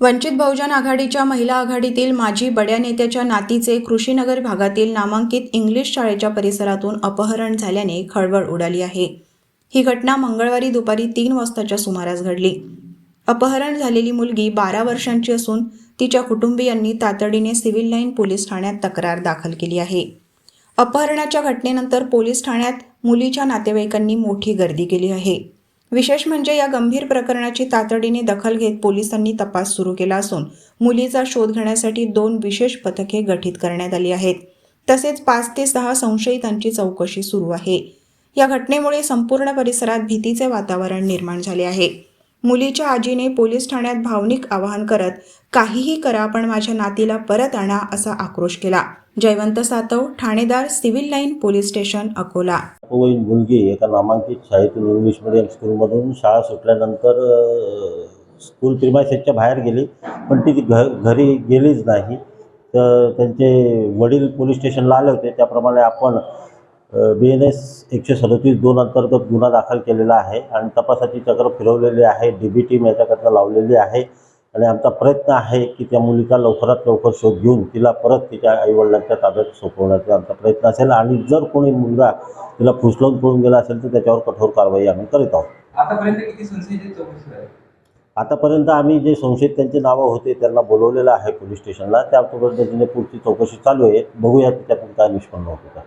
वंचित बहुजन आघाडीच्या महिला आघाडीतील माजी बड्या नेत्याच्या नातीचे कृषीनगर भागातील नामांकित इंग्लिश शाळेच्या परिसरातून अपहरण झाल्याने खळबळ उडाली आहे. ही घटना मंगळवारी दुपारी तीन वाजताच्या सुमारास घडली. अपहरण झालेली मुलगी बारा वर्षांची असून तिच्या कुटुंबियांनी तातडीने सिव्हिल लाईन पोलीस ठाण्यात तक्रार दाखल केली आहे. अपहरणाच्या घटनेनंतर पोलीस ठाण्यात मुलीच्या नातेवाईकांनी मोठी गर्दी केली आहे. विशेष म्हणजे या गंभीर प्रकरणाची तातडीने दखल घेत पोलिसांनी तपास सुरू केला असून मुलीचा शोध घेण्यासाठी दोन विशेष पथके गठीत करण्यात आली आहेत. तसेच पाच ते सहा संशयितांची चौकशी सुरू आहे. या घटनेमुळे संपूर्ण परिसरात भीतीचे वातावरण निर्माण झाले आहे. मुलीच्या आजीने पोलीस ठाण्यात भावनिक आवाहन करत काहीही करा पण माझ्या नातीला परत आणा असा आक्रोश केला. जयवंत सातव ठाणेदार civil line police station Akola. अल्पवयीन मुलगी एका नामांकित शाळेतून इंग्लिश मिडियम स्कूलमधून शाळा सुटल्यानंतर स्कूल प्रिमायसेसच्या बाहेर गेली. पण ती घ घरी गेलीच नाही. तर त्यांचे वडील पोलीस स्टेशनला आले होते. त्याप्रमाणे आपण बी एन एस एकशे सदतीस दोन अंतर्गत गुन्हा दाखल केलेला आहे आणि तपासाची चक्र फिरवलेली आहे. डी बी टीम याच्याकरता लावलेली आहे. आणि आमचा प्रयत्न आहे की त्या मुलीचा लवकरात लवकर शोध घेऊन तिला परत तिच्या आईवडिलांच्या ताब्यात सोपवण्याचा आमचा प्रयत्न असेल. आणि जर कोणी मुलगा तिला फुसलवून पळून गेला असेल तर त्याच्यावर कठोर कारवाई आम्ही करीत आहोत. आतापर्यंत आम्ही जे संशयित त्यांची नावं होते त्यांना बोलवलेलं आहे पोलीस स्टेशनला. त्या पद्धतीने पुढची चौकशी चालू आहे. बघूया त्याच्यातून काय निष्पन्न होतं